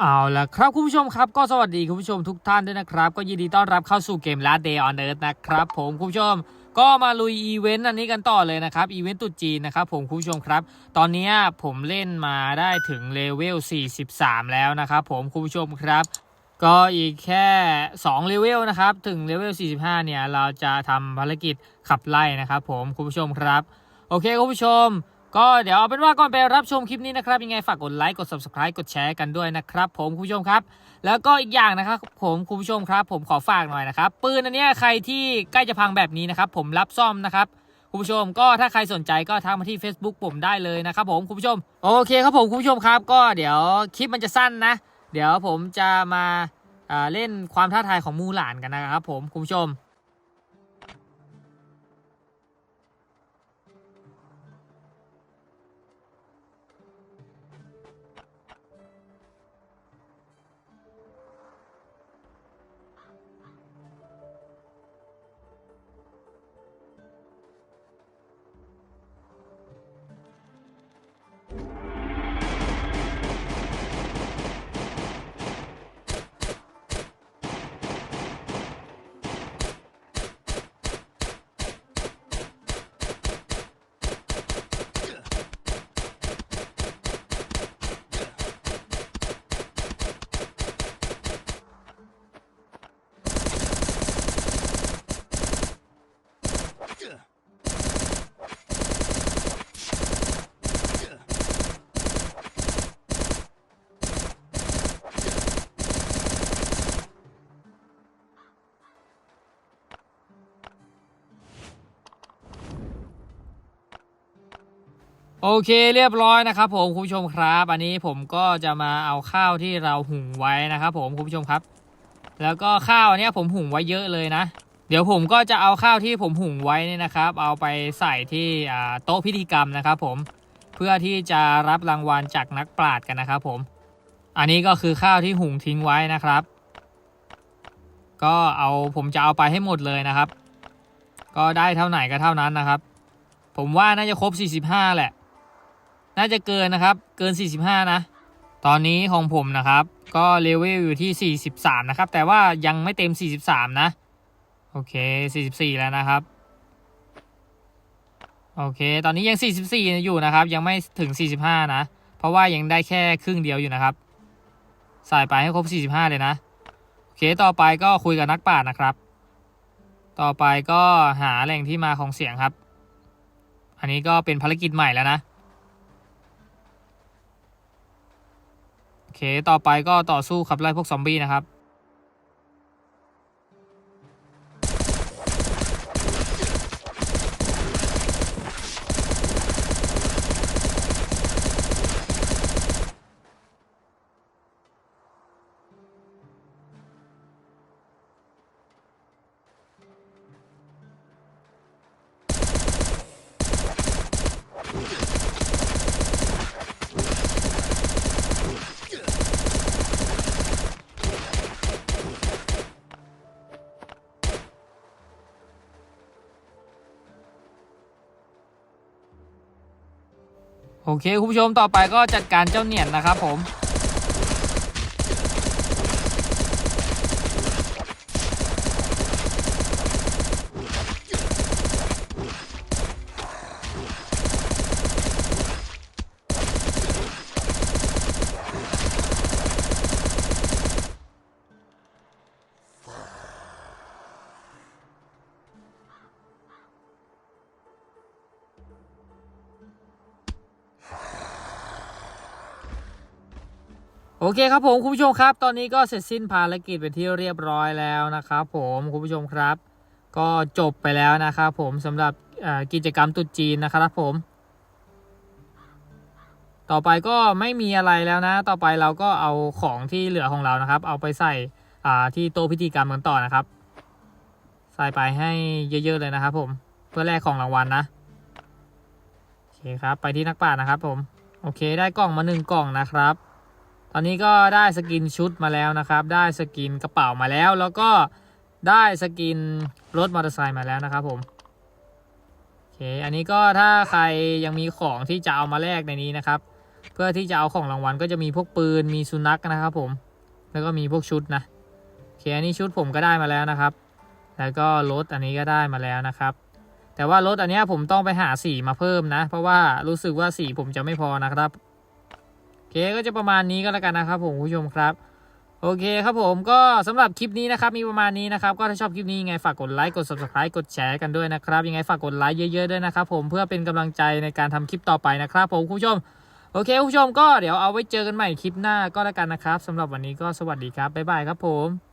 เอาละครับคุณผู้ชมครับก็สวัสดีคุณผู้ชมทุกท่านด้วยนะครับ ก็ยินดีต้อนรับเข้าสู่เกม Last Day on Earth นะครับ ผมคุณผู้ชมก็มาลุยอีเวนต์อันนี้กันต่อเลยนะครับอีเวนต์ตุจีนนะครับผมคุณผู้ชมครับ ตอนนี้ผมเล่นมาได้ถึงเลเวล 43 แล้วนะครับผมคุณผู้ชมครับ ก็อีกแค่2เลเวลนะครับถึงเลเวล 45 เนี่ยเราจะทำภารกิจขับไล่นะครับผมคุณผู้ชมครับ โอเคคุณผู้ชม ก็เดี๋ยวเอาเป็นว่าก่อนไปรับชมคลิปนี้นะครับยังไงฝากกดไลค์กด subscribe กดแชร์กันด้วยนะครับ ผมคุณผู้ชมครับ แล้วก็อีกอย่างนะครับ ผมคุณผู้ชมครับ ผมขอฝากหน่อยนะครับปืนอันนี้ใครที่ใกล้จะพังแบบนี้นะครับ ผมรับซ่อมนะครับคุณผู้ชมก็ถ้าใครสนใจก็ทักมาที่ Facebook ผมได้เลยนะครับผมคุณผู้ชมโอเคครับผมคุณผู้ชมครับ ก็เดี๋ยวคลิปมันจะสั้นนะ เดี๋ยวผมจะมาเล่นความท้าทายของมูหลานกันนะครับผมคุณผู้ชม โอเคเรียบร้อยนะครับผมคุณผู้ชมครับ อันนี้ผมก็จะมาเอาข้าวที่เราหุงไว้นะครับผมคุณผู้ชมครับ แล้วก็ข้าวอันเนี้ยผมหุงไว้เยอะเลยนะ เดี๋ยวผมก็จะเอาข้าวที่ผมหุงไว้นี่นะครับ เอาไปใส่ที่โต๊ะพิธีกรรมนะครับ ผมเพื่อที่จะรับรางวัลจากนักปราชญ์กันนะครับ ผม อันนี้ก็คือข้าวที่หุงทิ้งไว้นะครับ ก็เอาผมจะเอาไปให้หมดเลยนะครับ ก็ได้เท่าไหนก็เท่านั้นนะครับ ผมว่าน่าจะครบ 45 แหละ น่าจะเกินนะครับ เกิน 45 นะ ตอนนี้ของผมนะครับ ก็เลเวลอยู่ที่ 43 นะครับ แต่ว่ายังไม่เต็ม 43 นะ โอเค 44 แล้วนะครับ โอเค ตอนนี้ยัง 44 อยู่นะครับ ยังไม่ถึง 45 นะ เพราะว่ายังได้แค่ครึ่งเดียวอยู่นะครับ ใส่ไปให้ครบ 45 เลยนะ โอเค ต่อไปก็คุยกับนักปรานะครับ ต่อไปก็หาแหล่งที่มาของเสียงครับ อันนี้ก็เป็นภารกิจใหม่แล้วนะ โอ เคต่อไปก็ต่อสู้ขับไล่พวกซอมบี้นะครับ โอเคคุณผู้ชมต่อไปก็จัดการเจ้าเนียนนะครับผม โอเคครับผมคุณผู้ชมครับ ตอนนี้ก็เสร็จสิ้นภารกิจเป็นที่เรียบร้อยแล้วนะครับผมคุณผู้ชมครับ ก็จบไปแล้วนะครับผมสำหรับกิจกรรมตรุษจีนนะครับผม ต่อไปก็ไม่มีอะไรแล้วนะ ต่อไปเราก็เอาของที่เหลือของเรานะครับ เอาไปใส่ที่โต๊ะพิธีกรรมกันต่อนะครับ ใส่ไปให้เยอะๆเลยนะครับผมเพื่อแลกของรางวัลนะโอเคครับ ไปที่นักป่านะครับผมโอเคได้กล่องมาหนึ่งกล่องนะครับ ตอนนี้ก็ได้สกินชุดมาแล้วนะครับ ได้สกินกระเป๋ามาแล้ว แล้วก็ได้สกินรถมอเตอร์ไซค์มาแล้วนะครับผมโอเคอันนี้ก็ถ้าใครยังมีของที่จะเอามาแลกในนี้นะครับ เพื่อที่จะเอาของรางวัลก็จะมีพวกปืนมีสุนัขนะครับผมแล้วก็มีพวกชุดนะโอเคอันนี้ชุดผมก็ได้มาแล้วนะครับ แล้วก็รถอันนี้ก็ได้มาแล้วนะครับแต่ว่ารถอันนี้ผมต้องไปหาสีมาเพิ่มนะ เพราะว่ารู้สึกว่าสีผมจะไม่พอนะครับ เคก็จะประมาณนี้ก็แล้วกันนะครับผมคุณผู้ชมครับ โอเคครับผมก็สำหรับคลิปนี้นะครับมีประมาณนี้นะครับก็ถ้าชอบคลิปนี้ยังไงฝากกดไลค์กด subscribe กดแชร์กันด้วยนะครับยังไงฝากกดไลค์เยอะๆด้วยนะครับผมเพื่อเป็นกำลังใจในการทำคลิปต่อไปนะครับผมคุณผู้ชมโอเคคุณผู้ชมก็เดี๋ยวเอาไว้เจอกันใหม่คลิปหน้าก็แล้วกันนะครับสำหรับวันนี้ก็สวัสดีครับบ๊ายบายครับผม